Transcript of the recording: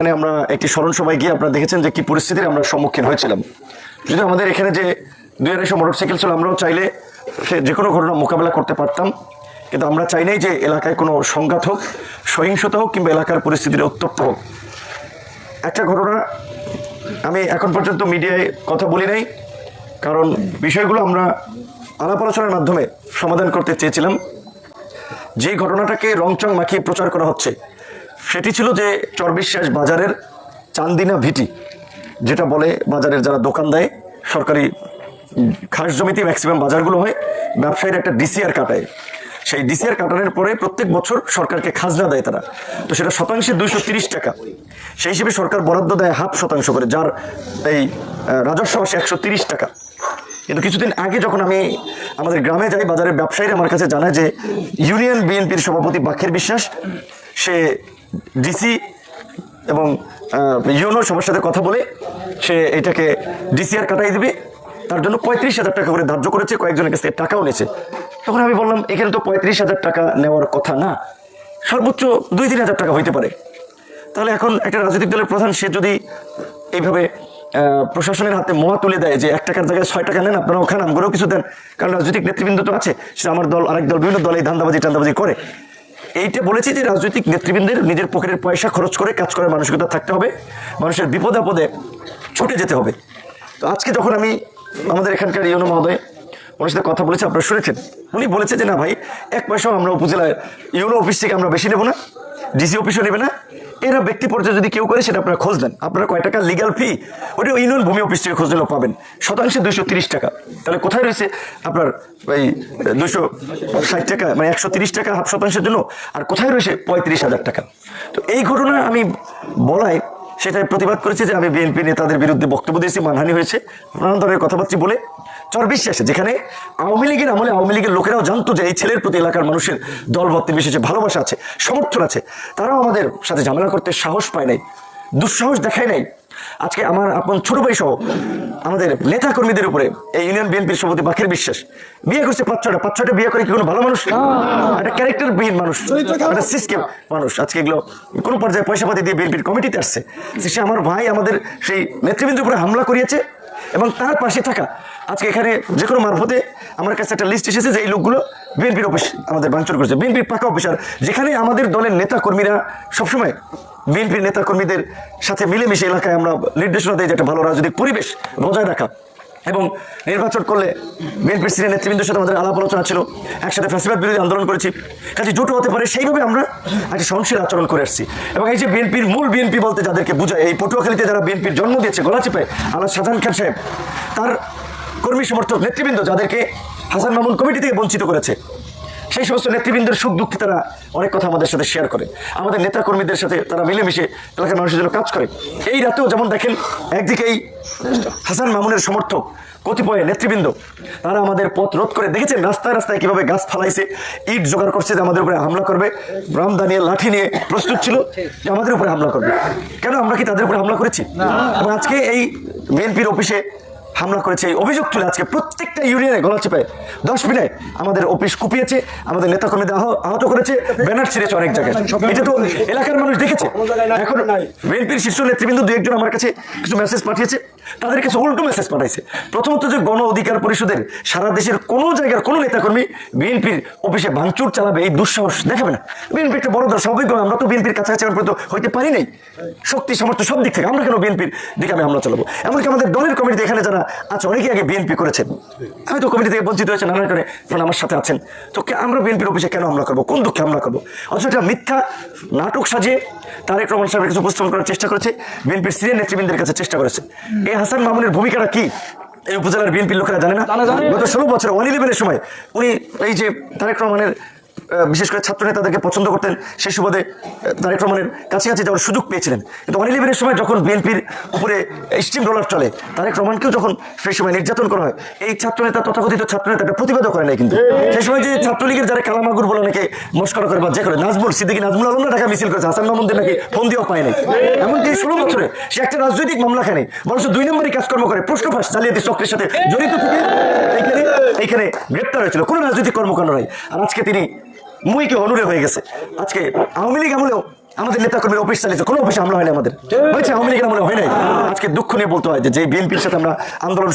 এখানে আমরা একটি স্মরণ সভায় গিয়ে আপনারা দেখেছেন যে কি পরিস্থিতির আমরা সম্মুখীন হয়েছিলাম। যদি আমাদের এখানে যে দুই আড়াইশো মোটরসাইকেল ছিল, আমরাও চাইলে যে কোনো ঘটনা মোকাবেলা করতে পারতাম। কিন্তু আমরা চাই নাই যে এলাকায় কোনো সংঘাত হোক, সহিংসতা হোক কিংবা এলাকার পরিস্থিতির উত্তপ্ত হোক। একটা ঘটনা আমি এখন পর্যন্ত মিডিয়ায় কথা বলি নাই, কারণ বিষয়গুলো আমরা আলাপ আলোচনার মাধ্যমে সমাধান করতে চেয়েছিলাম। যে ঘটনাটাকে রংচং মাখিয়ে প্রচার করা হচ্ছে সেটি ছিল যে চরবিশ্বাস বাজারের চান্দিনা ভিটি, যেটা বলে বাজারের যারা দোকান দেয়, সরকারি খাস জমিতে ম্যাক্সিমাম বাজারগুলো হয়, ব্যবসায়ীর একটা ডিসিআর কাটায়। সেই ডিসিআর কাটানোর পরে প্রত্যেক বছর সরকারকে খাজনা দেয় তারা। তো সেটা শতাংশে দুইশো টাকা। সেই হিসেবে সরকার বরাদ্দ দেয় হাফ শতাংশ করে, যার এই রাজস্ব আসে একশো টাকা। কিন্তু কিছুদিন আগে যখন আমি আমাদের গ্রামে যাই, বাজারের ব্যবসায়ীরা আমার কাছে জানায় যে ইউনিয়ন বিএনপির সভাপতি বাক্ষের বিশ্বাস, সে ডিসি এবং ইউনো সবার সাথে কথা বলে সে এটাকে ডিসিআর কাটাই দিবে। তার জন্য পঁয়ত্রিশ হাজার টাকা করে ধার্য করেছে, কয়েকজনের কাছ থেকে টাকাও নিয়েছে। তখন আমি বললাম, এখানে তো পঁয়ত্রিশ হাজার টাকা নেওয়ার কথা না। সর্বোচ্চ দুই তিন হাজার টাকা হইতে পারে। তাহলে এখন একটা রাজনৈতিক দলের প্রধান, সে যদি এইভাবে প্রশাসনের হাতে মোয়া তুলে দেয় যে এক টাকার জায়গায় ছয় টাকা নেন, আপনারা ওখানে আমগরেও কিছু দেন। কারণ রাজনৈতিক নেতৃবৃন্দ তো আছে সেটা আমার দল, আরেক দল, বিভিন্ন দল এই ধান্দাবাজি টান্দাবাজি করে। এইটা বলেছি যে রাজনৈতিক নেতৃবৃন্দের নিজের পকেটের পয়সা খরচ করে কাজ করার মানসিকতা থাকতে হবে, মানুষের বিপদ আপদে ছুটে যেতে হবে। তো আজকে যখন আমি আমাদের এখানকার ইউনো মহোদয়, ওনার সাথে কথা বলেছি, আপনারা শুনেছেন? উনি বলেছে যে, না ভাই, এক পয়সাও আমরা উপজেলায় ইউনো অফিস থেকে আমরা বেশি নেব না, ডিসি অফিসও নেবে না এরা ব্যক্তি পর্যায়ে যদি কেউ করে, সেটা আপনারা খোঁজ দেন আপনারা কয় টাকা লিগাল ফি ওটা ইউনিয়ন ভূমি অফিস থেকে খোঁজ পাবেন। শতাংশে দুইশো তিরিশ টাকা। তাহলে কোথায় রয়েছে আপনার, এই দুশো ষাট টাকা? মানে একশো টাকা, হাফ শতাংশের জন্য? আর কোথায় রয়েছে পঁয়ত্রিশ হাজার টাকা? তো এই ঘটনা আমি বলাই, সেটাই প্রতিবাদ করেছে যে আমি বিএনপি নেতাদের বিরুদ্ধে বক্তব্য দিয়েছি, মানহানি হয়েছে। নানান ধরনের কথাবার্তা বলে। চর বিশ্বাসে যেখানে আওয়ামী লীগের আমলে আওয়ামী লীগের লোকেরাও জানতো যে এই ছেলের প্রতি এলাকার মানুষের দলবত্তে বিশেষে ভালোবাসা আছে সমর্থন আছে। তারাও আমাদের সাথে ঝামেলা করতে সাহস পায় নাই দুঃসাহস দেখায় নাই। আজকে আমার আপন ছোট ভাই সহ আমাদের নেতা কর্মীদের উপরে এই ইউনিয়ন বিএনপির সভাপতি বাকের বিশ্বাস বিয়ে করছে পাঁচ ছটা পাঁচ ছটা বিয়ে করে কি কোনো ভালো মানুষ? একটা ক্যারেক্টার বিহীন মানুষ একটা সিস্টেম মানুষ। আজকে এগুলো কোনো পর্যায়ে পয়সা পাতি দিয়ে বিএনপির কমিটিতে আসছে। সে আমার ভাই আমাদের সেই নেতৃবৃন্দের উপরে হামলা করিয়েছে। এবং তার পাশে থাকা, আজকে এখানে যে কোনো মারফতে আমার কাছে একটা লিস্ট এসেছে যে এই লোকগুলো বিএনপির অফিস আমাদের ভাঙচুর করেছে। বিএনপির পাকা অফিসার যেখানে আমাদের দলের নেতা কর্মীরা সবসময় বিএনপির নেতা কর্মীদের সাথে মিলেমিশে এলাকায় আমরা নির্দেশনা দিই যে একটা ভালো রাজনৈতিক পরিবেশ বজায় রাখা। এবং নির্বাচন করলে বিএনপির সিনিয়র নেতৃবৃন্দের সাথে আমাদের আলাপ আলোচনা ছিল। একসাথে ফ্যাসিবাদ বিরোধী আন্দোলন করেছি। কাজে জোট হতে পারে, সেইভাবে আমরা একটা সহনশীল আচরণ করে আসছি। এবং এই যে বিএনপির মূল বিএনপি বলতে যাদেরকে বোঝায়, এই পটুয়াখালীতে যারা বিএনপির জন্ম দিয়েছে গলাচিপায় আলাদা সাধারণ খান সাহেব, তার কর্মী সমর্থক নেতৃবৃন্দ যাদেরকে হাসান মামুন কমিটি থেকে বঞ্চিত করেছে সেই সমস্ত নেতৃবৃন্দের সুখ দুঃখে তারা অনেক কথা আমাদের সাথে শেয়ার করে। আমাদের নেতা কর্মীদের সাথে তারা মিলেমিশে এলাকার মানুষের জন্য কাজ করে। এই রাতেও যেমন দেখেন একদিকে এই হাসান মামুনের সমর্থক কতিপয় নেতৃবৃন্দ তারা আমাদের পথ রোধ করে দেখেছেন রাস্তায় রাস্তায় কীভাবে গাছ ফালাইছে ইট জোগাড় করছে যে আমাদের উপরে হামলা করবে। রামদা নিয়ে লাঠি নিয়ে প্রস্তুত ছিল যে আমাদের উপরে হামলা করবে। কেন আমরা কি তাদের উপরে হামলা করেছি? এবং আজকে এই বিএনপির অফিসে হামলা করেছে এই অভিযোগ তুলে আজকে প্রত্যেকটা ইউনিয়নে গলা চেপে। দশ মিনিট আমাদের অফিস কুপিয়েছে, আমাদের নেতাকর্মীদের আহ- আহত করেছে, ব্যানার ছিঁড়েছে অনেক জায়গায়। এটা তো এলাকার মানুষ দেখেছে। এখন বিএনপির শীর্ষ নেতৃবৃন্দ দু একজন আমার কাছে কিছু মেসেজ পাঠিয়েছে, তাদের কাছে উল্টো মেসেজ পাঠাইছে। প্রথমত যে গণ অধিকার পরিষদের সারা দেশের কোনো জায়গার কোনো নেতাকর্মী বিএনপির অফিসে ভাঙচুর চালাবে এই দুঃসাহস দেখাবে না। বিএনপি একটা বড় দল স্বাভাবিকভাবে আমরা তো বিএনপির কাছাকাছি হইতে পারি নাই। শক্তি, সামর্থ্য সব দিক থেকে আমরা কেন বিএনপির দিকে আমি হামলা চালাবো? এমনকি আমাদের দলের কমিটিতে এখানে যারা আছে অনেকে আগে বিএনপি করেছেন আমি তো কমিটি থেকে বঞ্চিত হয়েছে নানা কারণে আপনারা আমার সাথে আছেন। তো আমরা বিএনপির অফিসে কেন হামলা করব? কোন দুঃখে হামলা করব? অথচ এটা মিথ্যা নাটক সাজিয়ে তারেক রহমান সাহেবের কিছু উপস্থাপন করার চেষ্টা করেছে বিএনপির সিনিয়র নেতৃবৃন্দের কাছে চেষ্টা করেছে। এই হাসান মামুনের ভূমিকাটা কি? এই উপজেলার বিএনপির লোকেরা জানে না? গত ষোলো বছর ওয়ান ইলেভেনের সময় উনি এই যে তারেক রহমানের বিশেষ করে ছাত্র নেতাদেরকে পছন্দ করতেন, সেই সুবাদে তারেক রহমানের কাছাকাছি যাওয়ার সুযোগ পেয়েছিলেন। কিন্তু ওয়ান ইলেভেনের সময় যখন বিএনপির উপরে স্টিম রোলার চলে, তারেক রহমানকেও যখন সেই সময় নির্যাতন করা হয়, এই ছাত্র নেতা তথাকথিত ছাত্র নেতা একটা প্রতিবাদও করে নাই কিন্তু। সেই সময় যে ছাত্রলীগের যারা কালামাগুর বলে অনেকে মস্করা করে বা যে করে, নাজমুল সিদ্দিকি, নাজমুল আলম না ঢাকা মিছিল করেছে, হাসান মাহমুদের নাকি ফোন দিয়েও পায় নাই। এমনকি ষোলো বছরে সে একটা রাজনৈতিক মামলা খানে বরঞ্চ দুই নম্বরই কাজকর্ম করে প্রশ্ন ফাঁস জালিয়াতি চক্রের সাথে জড়িত থেকে এইখানে এইখানে গ্রেপ্তার হয়েছিল। কোনো রাজনৈতিক কর্মকাণ্ড নাই। আর আজকে তিনি মুইকে অনুরে হয়ে গেছে। আজকে আওয়ামী লীগ আমলেও আমাদের নেতা কর্মীর অফিস চালিয়েছে, কোনো অফিসে হামলা হয়নি আমাদের। হয়েছে আওয়ামী লীগের আমলে হয় নাই? আজকে দুঃখ নিয়ে বলতে হয় যে বিএনপির সাথে আমরা আন্দোলন